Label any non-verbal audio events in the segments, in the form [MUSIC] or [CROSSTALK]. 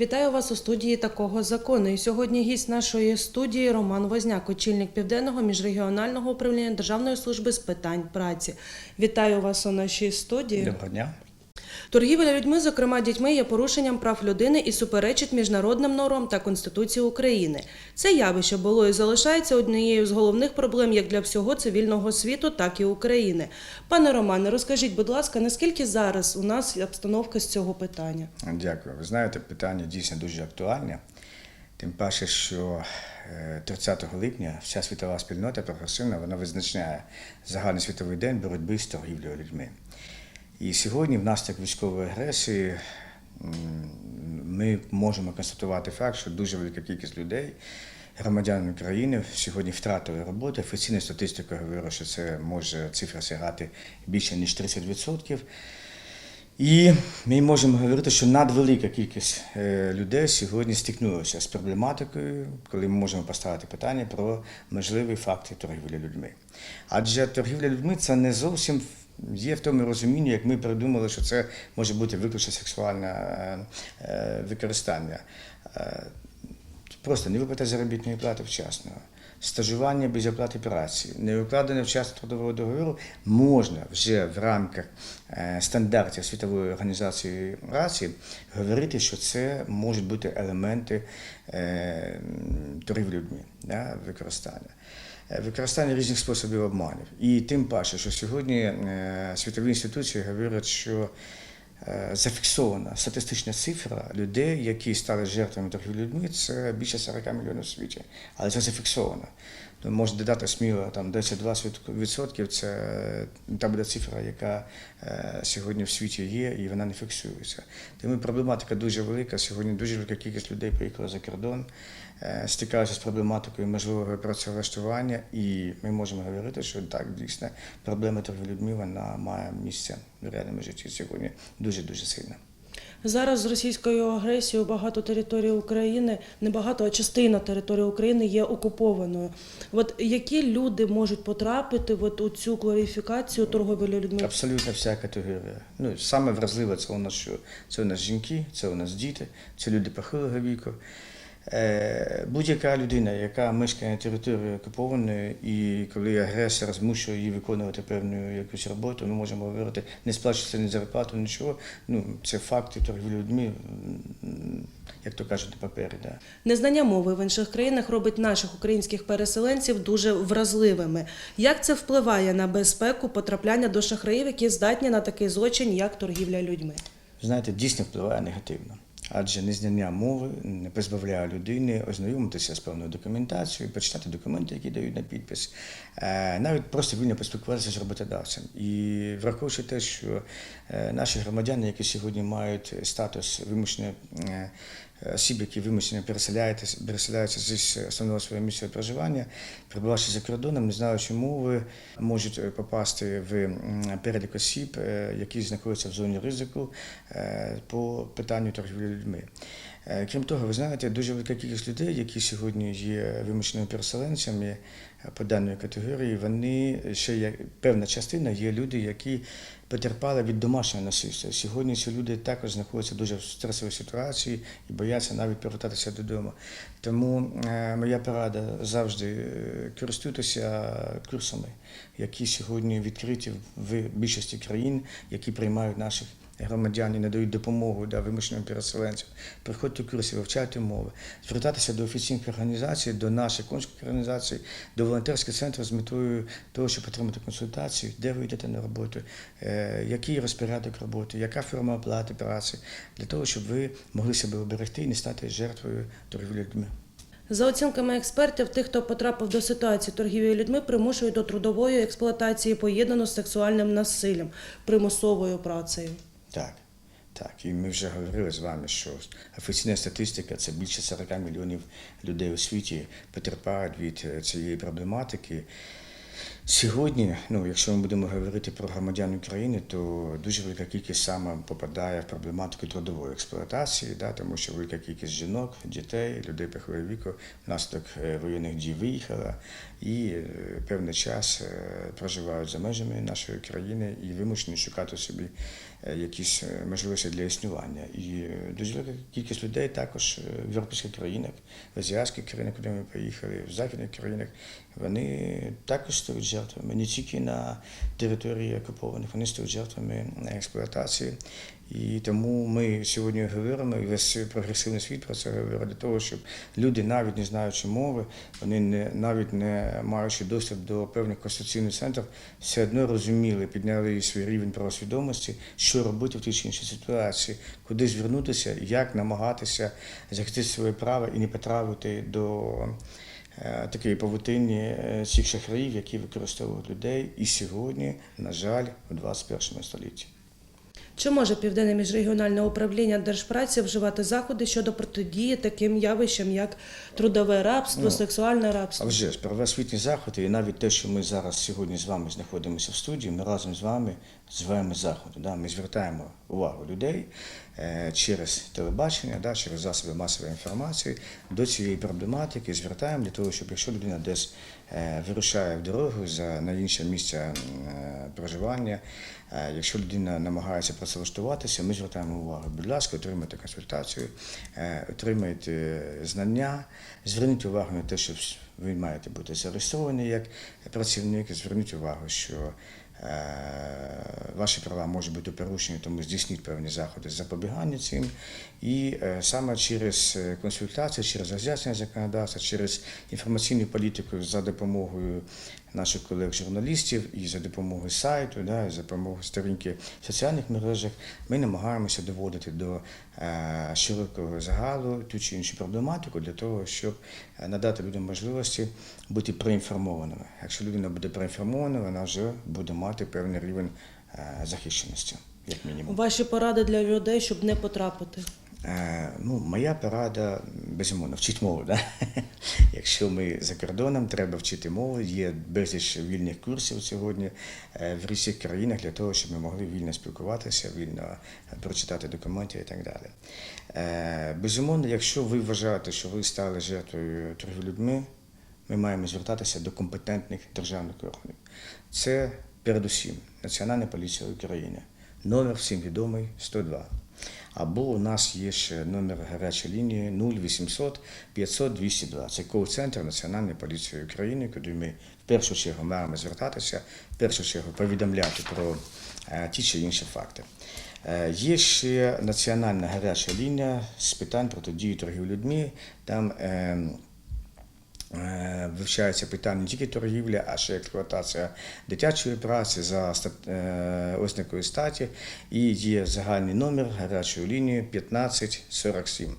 Вітаю вас у студії такого закону. І сьогодні гість нашої студії Роман Возняк, очільник південного міжрегіонального управління Державної служби з питань праці. Вітаю вас у нашій студії. Доброго дня. Торгівля людьми, зокрема дітьми, є порушенням прав людини і суперечить міжнародним нормам та Конституції України. Це явище було і залишається однією з головних проблем як для всього цивільного світу, так і України. Пане Романе, розкажіть, будь ласка, наскільки зараз у нас обстановка з цього питання? Дякую. Ви знаєте, питання дійсно дуже актуальне. Тим паче, що е, 30 липня вся світова спільнота прогресивна вона визначає загальний світовий день боротьби з торгівлею людьми. І сьогодні, внаслідок військової агресії, ми можемо констатувати факт, що дуже велика кількість людей, громадян України, сьогодні втратили роботу. Офіційна статистика говорить, що це може цифра сягати більше ніж 30%. І ми можемо говорити, що надвелика кількість е, людей сьогодні стикнулася з проблематикою, коли ми можемо поставити питання про можливі факти торгівлі людьми. Адже торгівля людьми це не зовсім є в тому розумінні, як ми придумали, що це може бути виключно сексуальне е, е, використання. Е, Просто не виплата заробітної плати вчасно, стажування без оплати праці, не укладення вчасно трудового договору можна вже в рамках стандартів Світової організації праці говорити, що це можуть бути елементи торгівлі людьми, да, використання. Е, Використання різних способів обманів. І тим паче, що сьогодні е, світові інституції говорять, що Е, зафіксована статистична цифра людей, які стали жертвами торгівлі людьми, це більше 40 мільйонів у світі. Але це зафіксовано. То можна додати сміло там 10-20 відсотків. Це та буде цифра, яка сьогодні в світі є, і вона не фіксується. Тому проблематика дуже велика. Сьогодні дуже велика кількість людей приїхала за кордон, стикаються з проблематикою можливого працевлаштування, і ми можемо говорити, що так дійсно проблема торгівлі людьми вона має місце в реальному житті сьогодні дуже дуже сильно. Зараз з російською агресією багато території України, не багато, а частина території України є окупованою. От які люди можуть потрапити от у цю кваліфікацію торговлі людьми? Абсолютно вся категорія. Ну, саме вразливе це у нас що? Це у нас жінки, це у нас діти, це люди похилого віку. Е, Будь-яка людина, яка мешкає на території окупованої, і коли агресор змушує її виконувати певну якусь роботу, ми можемо говорити, не сплачується ні зарплату, нічого. Ну, це факти торгівлі людьми, як то кажуть, на папері. Да. Незнання мови в інших країнах робить наших українських переселенців дуже вразливими. Як це впливає на безпеку потрапляння до шахраїв, які здатні на такий злочин, як торгівля людьми? знаєте, дійсно впливає негативно. Адже незнання мови не позбавляє людини ознайомитися з певною документацією, почитати документи, які дають на підпис, е, навіть просто вільно поспілкуватися з роботодавцем. І враховуючи те, що е, наші громадяни, які сьогодні мають статус вимушеної е, осіб, які вимушено переселяються, зі основного свого місця проживання, перебувавши за кордоном, не знаючи мови, можуть е, попасти в перелік осіб, е, які знаходяться в зоні ризику е, по питанню торгівлі людьми. Е, Крім того, ви знаєте, дуже велика кількість людей, які сьогодні є вимушеними переселенцями е, по даної категорії, вони ще є певна частина є люди, які потерпали від домашнього насильства. Сьогодні ці люди також знаходяться дуже в стресовій ситуації і бояться навіть повертатися додому. Тому е, моя порада завжди е, користуйтеся курсами, які сьогодні відкриті в більшості країн, які приймають наших громадян і надають допомогу да, вимушеним переселенцям. Приходьте курси, вивчайте мови, звертатися до офіційних організацій, до наших консульських організацій, до волонтерських центрів з метою того, щоб отримати консультацію, де ви йдете на роботу, е, який розпорядок роботи, яка форма оплати праці, для того, щоб ви могли себе оберегти і не стати жертвою торгівлі людьми. За оцінками експертів, тих, хто потрапив до ситуації торгівлі людьми, примушують до трудової експлуатації, поєднану з сексуальним насиллям, примусовою працею. Так, так. І ми вже говорили з вами, що офіційна статистика це більше 40 мільйонів людей у світі потерпають від е, цієї проблематики. Сьогодні, ну, якщо ми будемо говорити про громадян України, то дуже велика кількість саме попадає в проблематику трудової експлуатації, да, тому що велика кількість жінок, дітей, людей похилого віку внаслідок е, воєнних дій виїхала і е, певний час е, проживають за межами нашої країни і вимушені шукати собі якісь можливості для існування. І дуже велика кількість людей також в європейських країнах, в азіатських країнах, куди ми поїхали, в західних країнах, вони також стають жертвами не тільки на території окупованих, вони стають жертвами експлуатації. І тому ми сьогодні говоримо, і весь прогресивний світ про це говорить для того, щоб люди, навіть не знаючи мови, вони не навіть не маючи доступ до певних конституційних центрів, все одно розуміли, підняли свій рівень правосвідомості, що робити в тій чи іншій ситуації, куди звернутися, як намагатися захистити своє право і не потрапити до е, такої павутині е, цих шахраїв, які використовують людей і сьогодні, на жаль, у 21 столітті. Чи може Південне міжрегіональне управління держпраці вживати заходи щодо протидії таким явищам, як трудове рабство, Ну, сексуальне А рабство? вже ж правоосвітні заходи, і навіть те, що ми зараз сьогодні з вами знаходимося в студії, ми разом з вами вживаємо заходи. Да? Ми звертаємо увагу людей е, через телебачення, да, через засоби масової інформації до цієї проблематики. Звертаємо для того, щоб якщо людина десь вирушає в дорогу за на інше місце е, проживання, е, якщо людина намагається працевлаштуватися, ми звертаємо увагу. Будь ласка, отримайте консультацію, е, отримайте знання, зверніть увагу на те, що ви маєте бути зареєстровані як працівник. Зверніть увагу, що е, ваші права можуть бути порушені, тому здійсніть певні заходи запобігання цим. І е, саме через е, консультації, через роз'яснення законодавства, через інформаційну політику за допомогою наших колег-журналістів і за допомогою сайту, да, і за допомогою сторінки в соціальних мережах, ми намагаємося доводити до е, широкого загалу ту чи іншу проблематику для того, щоб е, надати людям можливості бути проінформованими. Якщо людина буде проінформована, вона вже буде мати певний рівень е, захищеності, як мінімум. Ваші поради для людей, щоб не потрапити. Е, Ну, моя порада безумовно вчить мову. Да? [LAUGHS] Якщо ми за кордоном, треба вчити мову. Є безліч вільних курсів сьогодні е, в різних країнах для того, щоб ми могли вільно спілкуватися, вільно прочитати документи і так далі. Е, Безумовно, якщо ви вважаєте, що ви стали жертвою торгівлі людьми, ми маємо звертатися до компетентних державних органів. Це передусім Національна поліція України. Номер всім відомий 102. Або у нас є ще номер гарячої лінії 0800 500 202. Це кол-центр Національної поліції України, куди ми в першу чергу маємо звертатися, в першу чергу повідомляти про е, ті чи інші факти. Е, Є ще національна гаряча лінія з питань протидії торгівлі людьми. Там Е, Вивчається питання не тільки торгівлі, а ще експлуатація дитячої праці за е, ознакою статі. І є загальний номер гарячої лінії 1547.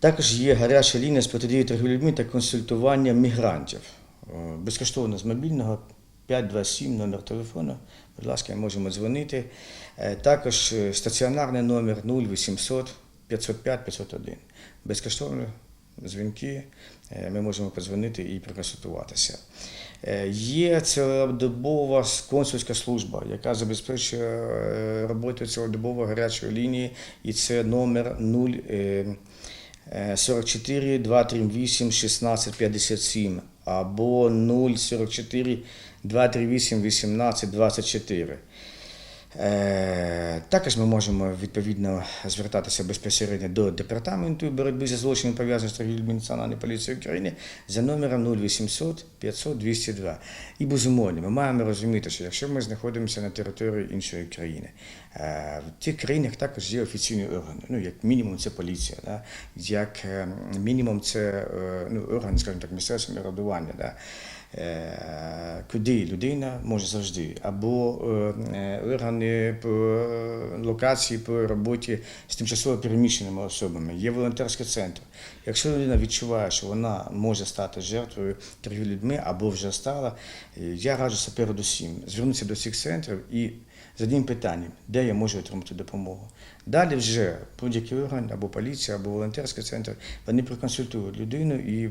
Також є гаряча лінія з протидії торгівлі людьми та консультування мігрантів. Е, Безкоштовно з мобільного 527 номер телефону. Будь ласка, можемо дзвонити. Е, Також е, стаціонарний номер 0800 505 501. Безкоштовно дзвінки, е, ми можемо подзвонити і проконсультуватися. Е, Є цілодобова консульська служба, яка забезпечує е, роботу цілодобової гарячої лінії, і це номер 0 е, е, 44 238 16 57 або 044 238 18 24. Е, Також ми можемо відповідно звертатися безпосередньо до департаменту боротьби зі злочинами пов'язаними з торгівлею Національної поліції України за номером 0800 500 202. І безумовно, ми маємо розуміти, що якщо ми знаходимося на території іншої країни, е, в тих країнах також є офіційні органи. Ну, як мінімум, це поліція, да? як е, мінімум, це е, ну, органи, скажімо так, місцевого самоврядування. Да? Е, куди людина може завжди, або е, е, органи по локації по роботі з тимчасово переміщеними особами, є волонтерський центр. Якщо людина відчуває, що вона може стати жертвою торгівлі людьми або вже стала, я раджуся передусім. Звернутися до цих центрів і з одним питанням, де я можу отримати допомогу. Далі вже будь-який орган, або поліція, або волонтерський центр, вони проконсультують людину, і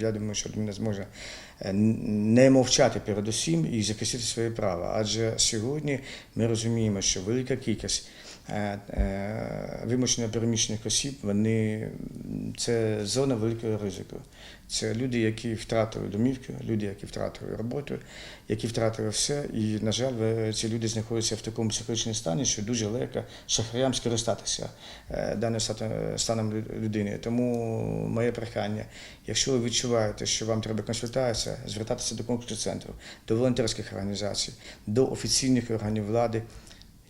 я думаю, що людина зможе е, не мовчати перед усім і захистити свої права. Адже сьогодні ми розуміємо, що велика кількість вимушено переміщених осіб, вони це зона великого ризику. Це люди, які втратили домівки, люди, які втратили роботу, які втратили все. І, на жаль, ці люди знаходяться в такому психологічному стані, що дуже легко шахраям скористатися е, даним станом людини. Тому моє прохання, якщо ви відчуваєте, що вам треба консультація, звертатися до конкурсу центру, до волонтерських організацій, до офіційних органів влади,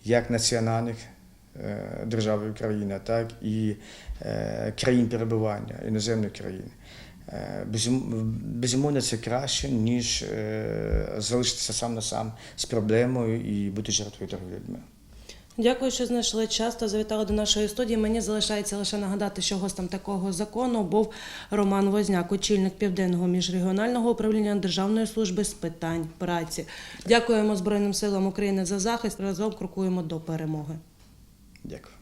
як національних е, держави Україна, так і е, країн перебування, іноземних країн. Е, Безумовно, це краще, ніж е, залишитися сам на сам з проблемою і бути жертвою торгівлі людьми. Дякую, що знайшли час та завітали до нашої студії. Мені залишається лише нагадати, що гостем такого закону був Роман Возняк, очільник південного міжрегіонального управління Державної служби з питань праці. Дякуємо Збройним силам України за захист. Разом крокуємо до перемоги. Дякую.